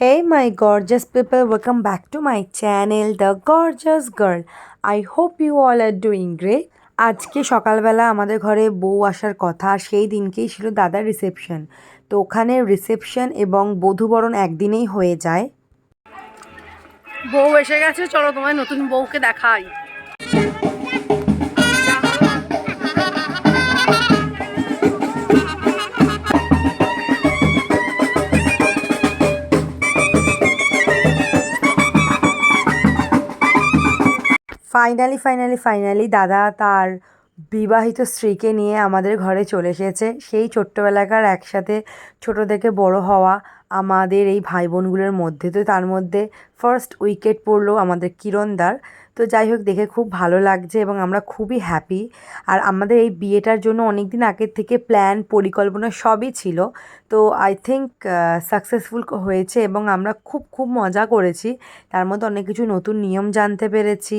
Hey, my gorgeous people, welcome back to my channel, The Gorgeous Girl. I hope you all are doing great. আজকে সকালবেলা আমাদের ঘরে বউ আসার কথা সেই দিনকেই ছিল দাদার রিসেপশন তো ওখানে রিসেপশন এবং বধূবরণ একদিনেই হয়ে যায় বউ এসে গেছে চলো তোমায় নতুন বউকে দেখাই ফাইনালি ফাইনালি ফাইনালি দাদা তার বিবাহিত স্ত্রীকে নিয়ে আমাদের ঘরে চলে এসেছে। সেই ছোট্টবেলাকার একসাথে ছোট থেকে বড় হওয়া আমাদের এই ভাই বোনগুলোর মধ্যে। তো তার মধ্যে ফার্স্ট উইকেট পড়ল আমাদের কিরণদার তো যাই হোক, দেখে খুব ভালো লাগছে এবং আমরা খুবই হ্যাপি আর আমাদের এই বিয়েটার জন্য অনেক দিন আগের থেকে প্ল্যান পরিকল্পনা সবই ছিল। তো আই থিঙ্ক সাকসেসফুল হয়েছে এবং আমরা খুব খুব মজা করেছি। তার মধ্যে অনেক কিছু নতুন নিয়ম জানতে পেরেছি।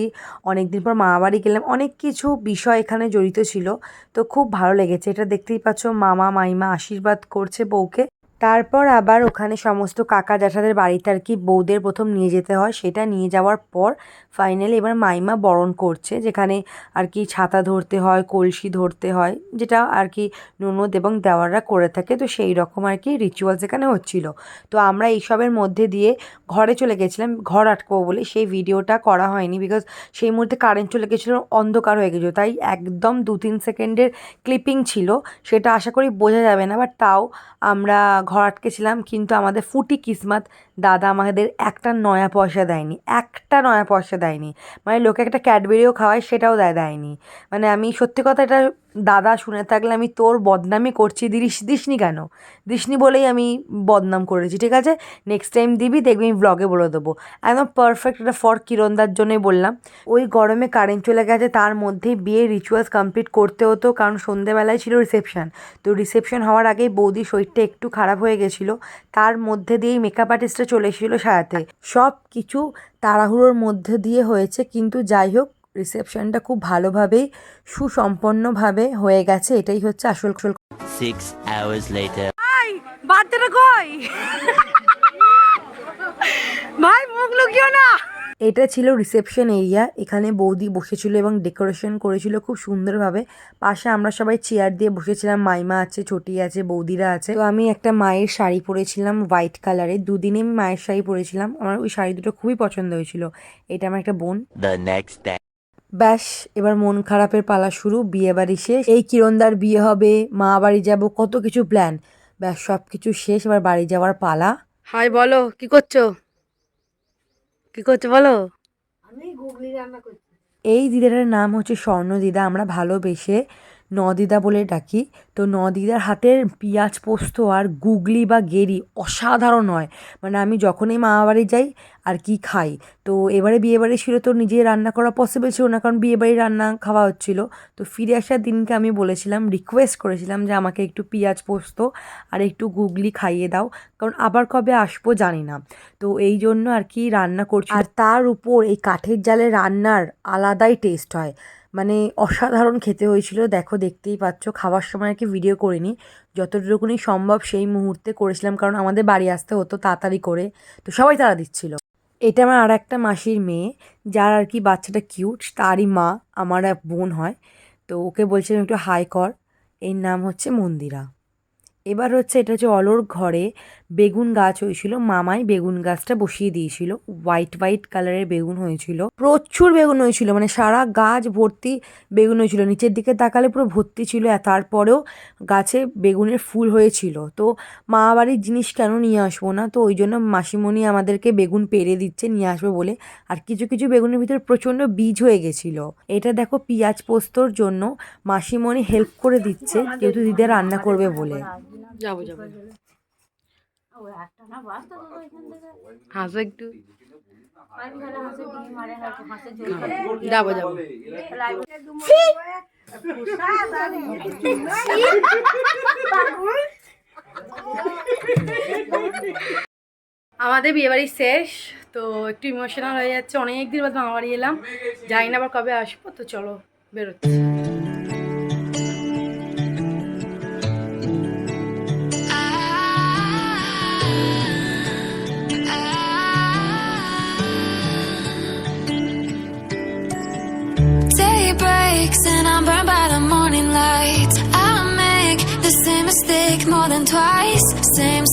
অনেক দিন পর মামাবাড়ি গেলাম। অনেক কিছু বিষয় এখানে জড়িত ছিল। তো খুব ভালো লেগেছে। এটা দেখতেই পাচ্ছ মামা, মাইমা আশীর্বাদ করছে বউকে। তারপর আবার ওখানে সমস্ত কাকা জ্যাঠাদের বাড়িতে আর কি বউদের প্রথম নিয়ে যেতে হয়, সেটা নিয়ে যাওয়ার পর ফাইনালি এবার মাইমা বরণ করছে, যেখানে আর কি ছাতা ধরতে হয়, কলসি ধরতে হয়, যেটা আর কি ননদ এবং দেওয়াররা করে থাকে। তো সেই রকম আর কি রিচুয়ালস এখানে হচ্ছিল। তো আমরা এইসবের মধ্যে দিয়ে ঘরে চলে গেছিলাম, ঘর আটকাবো বলে। সেই ভিডিওটা করা হয়নি বিকজ সেই মুহূর্তে কারেন্ট চলে গেছিল, অন্ধকার হয়ে গেছিল। তাই একদম দু তিন সেকেন্ডের ক্লিপিং ছিল, সেটা আশা করি বোঝা যাবে না বাট তাও আমরা ঘর আটকেছিলাম, কিন্তু আমাদের ফুটি কিসমাত দাদা আমাদের একটা নয়া পয়সা দেয়নি, একটা নয়া পয়সা দেয়নি। মানে লোকে একটা ক্যাডবেরিও খাওয়ায় সেটাও দেয় দেয়নি। মানে আমি সত্যি কথা এটা দাদা শুনে থাকলে আমি তোর বদনামই করছি দিস দিসনি কেন? দিসনি বলেই আমি বদনাম করেছি, ঠিক আছে? নেক্সট টাইম দিবি, দেখবি আমি ব্লগে বলে দেবো। একদম পারফেক্ট এটা ফর কিরণদার জন্যই বললাম। ওই গরমে কারেন্ট চলে গেছে, তার মধ্যেই বিয়ে রিচুয়ালস কমপ্লিট করতে হতো, কারণ সন্ধেবেলায় ছিল রিসেপশান তো রিসেপশন হওয়ার আগেই বৌদির শরীরটা একটু খারাপ হয়ে গেছিল। তার মধ্যে দিয়েই মেকআপ আর্টিস্টটা চলে এসেছিল সারাতে। সব কিছু তাড়াহুড়োর মধ্যে দিয়ে হয়েছে, কিন্তু যাই হোক রিসেপশনটা খুব ভালোভাবেই সুসম্পন্নভাবে হয়ে গেছে এটাই হচ্ছে আসল আসল Six hours later. ভাই বাচ্চাটা কই? ভাই মুখ লুকিও না। এটা ছিল রিসেপশন এরিয়া এখানে বৌদি বসেছিল এবং ডেকোরেশন করেছিল খুব সুন্দরভাবে। পাশে আমরা সবাই চেয়ার দিয়ে বসেছিলাম মাইমা আছে ছোটি আছে বৌদিরা আছে। তো আমি একটা মায়ের শাড়ি পরেছিলাম হোয়াইট কালারের দুদিনে আমি মায়ের শাড়ি পরেছিলাম। আমার ওই শাড়ি দুটো খুবই পছন্দ হয়েছিল। এটা আমার একটা বোন। Next day. ব্যাস এবার মন খারাপের পালা শুরু বিয়ে বাড়ি শেষ। এই কিরণদার বিয়ে হবে মা বাড়ি যাব কত কিছু প্ল্যান ব্যাস সব কিছু শেষ এবার বাড়ি যাওয়ার পালা। হাই বলো কি করছ? কি করছ বলো? এই দিদাটার নাম হচ্ছে স্বর্ণ দিদা আমরা ভালোবেসে নদিদা বলে ডাকি। তো নদিদার হাতের পেঁয়াজ পোস্ত আর গুগলি বা গেরি অসাধারণ হয়। মানে আমি যখনই মামা বাড়ি যাই আর কি খাই। তো এবারে বিয়েবাড়ি ছিল তো নিজে রান্না করা পসিবল ছিল না, কারণ বিয়ে বাড়ির রান্না খাওয়া হচ্ছিল। তো ফিরে আসার দিনকে আমি বলেছিলাম রিকোয়েস্ট করেছিলাম যে আমাকে একটু পেঁয়াজ পোস্ত আর একটু গুগলি খাইয়ে দাও, কারণ আবার কবে আসব জানি না। তো এই জন্য আর কি রান্না করছি। আর তার উপর এই কাঠের জালে রান্নার আলাদাই টেস্ট হয়। মানে অসাধারণ খেতে হয়েছিল। দেখো, দেখতেই পাচ্ছ, খাওয়ার সময় আর কি ভিডিও করিনি। যতটুকুনি সম্ভব সেই মুহূর্তে করেছিলাম, কারণ আমাদের বাড়ি আসতে হতো তাড়াতাড়ি করে। তো সবাই তারা দিচ্ছিল। এটা আমার আর একটা মাসির মেয়ে, যার আর কি বাচ্চাটা কিউট তারই মা, আমার এক বোন হয়। তো ওকে বলছিলাম, একটু হাই কর। এর নাম হচ্ছে মন্দিরা। এবার হচ্ছে, এটা হচ্ছে অলোর ঘরে বেগুন গাছ হয়েছিল, মামাই বেগুন গাছটা বসিয়ে দিয়েছিল। হোয়াইট হোয়াইট কালারের বেগুন হয়েছিল। প্রচুর বেগুন হয়েছিল মানে সারা গাছ ভর্তি বেগুন হয়েছিল। নিচের দিকে তাকালে পুরো ভর্তি ছিল তারপরেও গাছে বেগুনের ফুল হয়েছিল। তো মা বাড়ির জিনিস কেন নিয়ে আসব না? তো ওই জন্য মাসিমণি আমাদেরকে বেগুন পেরে দিচ্ছে, নিয়ে আসবে বলে। আর কিছু কিছু বেগুনের ভিতরে প্রচণ্ড বীজ হয়ে গেছিল। এটা দেখো পিঁয়াজ পোস্তর জন্য মাসিমণি হেল্প করে দিচ্ছে, যেহেতু দিদা রান্না করবে বলে। যাব যাব। হাসো একটু। যাব যাব। আমাদের বিয়ে বাড়ি শেষ, তো একটু ইমোশনাল হয়ে যাচ্ছে অনেক দিন বাদ মামা বাড়ি এলাম। জানি না আবার কবে আসব, তো চলো, বেরোচ্ছি।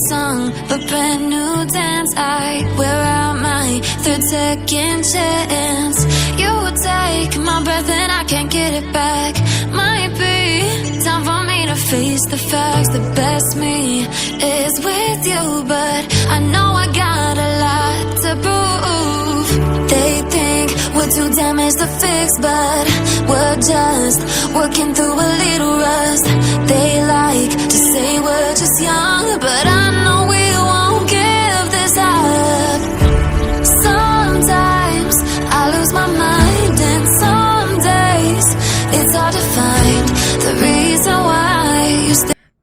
Song, but brand new dance. I wear out my third second chance. You take my breath and I can't get it back. Might be time for me to face the facts. The best me is with you, but I know I got a lot to prove. They think we're too damaged to fix, but we're just working through a little rust. They like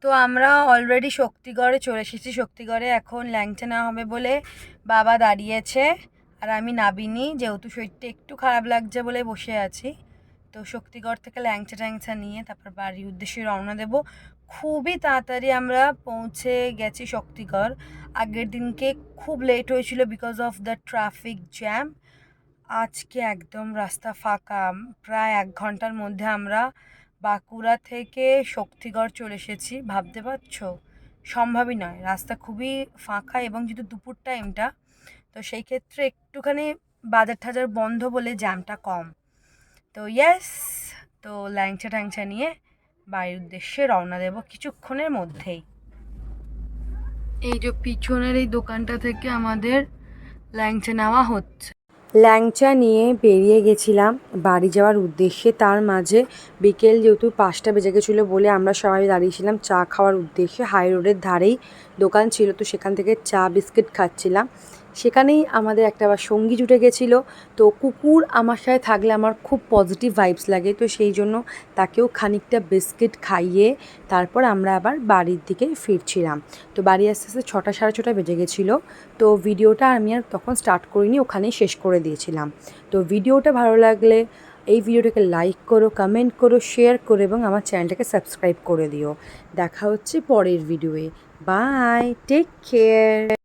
তো আমরা already শক্তিগড়ে চলে এসেছি। শক্তিগড়ে এখন ল্যাংচা নেওয়া হবে বলে বাবা দাঁড়িয়েছে আর আমি নাবিনি, যেহেতু শরীরটা একটু খারাপ লাগছে বলে বসে আছি। তো শক্তিগড় থেকে ল্যাংচা ট্যাংচা নিয়ে তারপর বাড়ির উদ্দেশ্যে রওনা দেব। খুবই তাড়াতাড়ি আমরা পৌঁছে গেছি শক্তিগড়। আগের দিনকে খুব লেট হয়েছিল because of the traffic jam আজকে একদম রাস্তা ফাঁকা। প্রায় এক ঘণ্টার মধ্যে আমরা বাঁকুড়া থেকে শক্তিগড় চলে এসেছি, ভাবতে পারছ? সম্ভবই নয়, রাস্তা খুবই ফাঁকা এবং যেহেতু দুপুর টাইমটা তো সেই ক্ষেত্রে একটুখানি বাজার টাজার বন্ধ বলে জ্যামটা কম। তো ইয়েস তো ল্যাংচা ট্যাংচা নিয়ে বাড়ির উদ্দেশ্যে রওনা দেব কিছুক্ষণের মধ্যেই। এই যে পিছনের এই দোকানটা থেকে আমাদের ল্যাংচা নেওয়া হচ্ছে। ল্যাংচা নিয়ে বেরিয়ে গেছিলাম বাড়ি যাওয়ার উদ্দেশ্যে। তার মাঝে বিকেল যেহেতু পাঁচটা বেজে গেছিল বলে আমরা সবাই দাঁড়িয়েছিলাম চা খাওয়ার উদ্দেশ্যে। হাই রোডের ধারেই দোকান ছিল, তো সেখান থেকে চা বিস্কিট খাচ্ছিলাম। সেখানেই আমাদের একটা আবার সঙ্গী জুটে গেছিল। তো কুকুর আমার সাথে থাকলে আমার খুব পজিটিভ ভাইবস লাগে। তো সেই জন্য তাকেও খানিকটা বিস্কিট খাইয়ে তারপর আমরা আবার বাড়ির দিকে ফিরছিলাম। তো বাড়ি আস্তে আস্তে ছটা সাড়ে ছটা বেজে গেছিল। তো ভিডিওটা আমি আর তখন স্টার্ট করিনি, ওখানেই শেষ করে দিয়েছিলাম। তো ভিডিওটা ভালো লাগলে এই ভিডিওটাকে লাইক করো কমেন্ট করো শেয়ার করো এবং আমার চ্যানেলটাকে সাবস্ক্রাইব করে দিও। দেখা হচ্ছে পরের ভিডিওয়ে বাই টেক কেয়ার